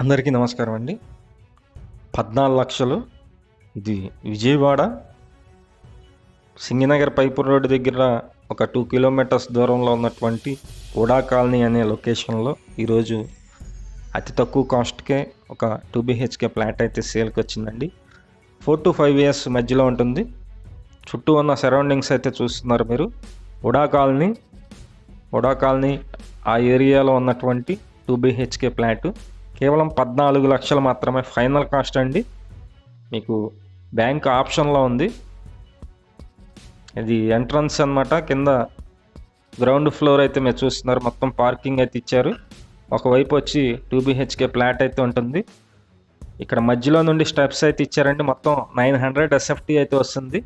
అందరికీ నమస్కారం అండి. పద్నాలుగు లక్షలు. ఇది విజయవాడ సింగినగర్ పైపు రోడ్డు దగ్గర ఒక టూ కిలోమీటర్స్ దూరంలో ఉన్నటువంటి ఉడా కాలనీ అనే లొకేషన్లో ఈరోజు అతి తక్కువ కాస్ట్కే ఒక టూ బిహెచ్కే ఫ్లాట్ అయితే సేల్కి వచ్చిందండి. ఫోర్ టు ఫైవ్ ఇయర్స్ మధ్యలో ఉంటుంది. చుట్టూ ఉన్న సరౌండింగ్స్ అయితే చూస్తున్నారు మీరు. ఉడా కాలనీ ఉడా కాలనీ ఆ ఏరియాలో ఉన్నటువంటి టూ బిహెచ్కే ఫ్లాట్. కేవలం పద్నాలుగు లక్షలు మాత్రమే ఫైనల్ కాస్ట్ అండి. మీకు బ్యాంక్ ఆప్షన్లో ఉంది. ఇది ఎంట్రన్స్ అనమాట కింద గ్రౌండ్ ఫ్లోర్ అయితే మీరు చూస్తున్నారు. మొత్తం పార్కింగ్ అయితే ఇచ్చారు. ఒకవైపు వచ్చి టూ బిహెచ్కే ఫ్లాట్ అయితే ఉంటుంది. ఇక్కడ మధ్యలో నుండి స్టెప్స్ అయితే ఇచ్చారండి. మొత్తం నైన్ హండ్రెడ్ ఎస్ఎఫ్టీ అయితే వస్తుంది.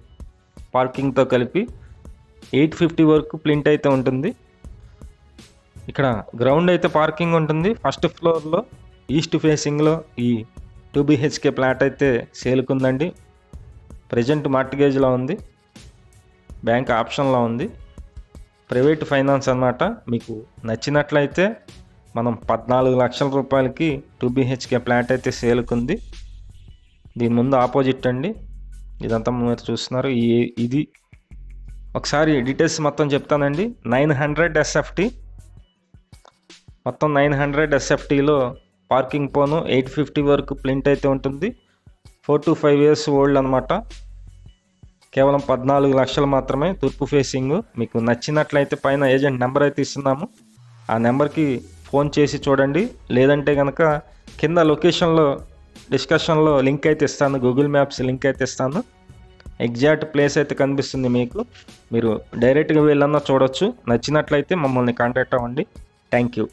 పార్కింగ్తో కలిపి ఎయిట్ ఫిఫ్టీ వరకు ప్రింట్ అయితే ఉంటుంది. ఇక్కడ గ్రౌండ్ అయితే పార్కింగ్ ఉంటుంది. ఫస్ట్ ఫ్లోర్లో ఈస్ట్ ఫేసింగ్లో ఈ టూ బిహెచ్కే ప్లాట్ అయితే సేల్కుందండి. ప్రజెంట్ మార్టిగేజ్లో ఉంది. బ్యాంక్ ఆప్షన్లో ఉంది. ప్రైవేట్ ఫైనాన్స్ అన్నమాట. మీకు నచ్చినట్లయితే మనం పద్నాలుగు లక్షల రూపాయలకి టూ బిహెచ్కే ప్లాట్ అయితే సేల్కుంది. దీని ముందు ఆపోజిట్ అండి. ఇదంతా మీరు చూస్తున్నారు. ఈ ఇది ఒకసారి డీటెయిల్స్ మొత్తం చెప్తానండి. Nine hundred SFT. మొత్తం నైన్ హండ్రెడ్ ఎస్ఎఫ్టీలో పార్కింగ్ పోను. ఎయిట్ ఫిఫ్టీ వరకు ప్రింట్ అయితే ఉంటుంది. Four to five years old అనమాట కేవలం పద్నాలుగు లక్షలు మాత్రమే తూర్పు ఫేసింగ్. మీకు నచ్చినట్లయితే పైన ఏజెంట్ నెంబర్ అయితే ఇస్తున్నాము. ఆ నెంబర్కి ఫోన్ చేసి చూడండి. లేదంటే కనుక కింద లొకేషన్లో డిస్కషన్లో లింక్ అయితే ఇస్తాను. గూగుల్ మ్యాప్స్ లింక్ అయితే ఇస్తాను. ఎగ్జాక్ట్ ప్లేస్ అయితే కనిపిస్తుంది మీకు. మీరు డైరెక్ట్గా వెళ్ళన్నా చూడొచ్చు. నచ్చినట్లయితే మమ్మల్ని కాంటాక్ట్ అవ్వండి. Thank you.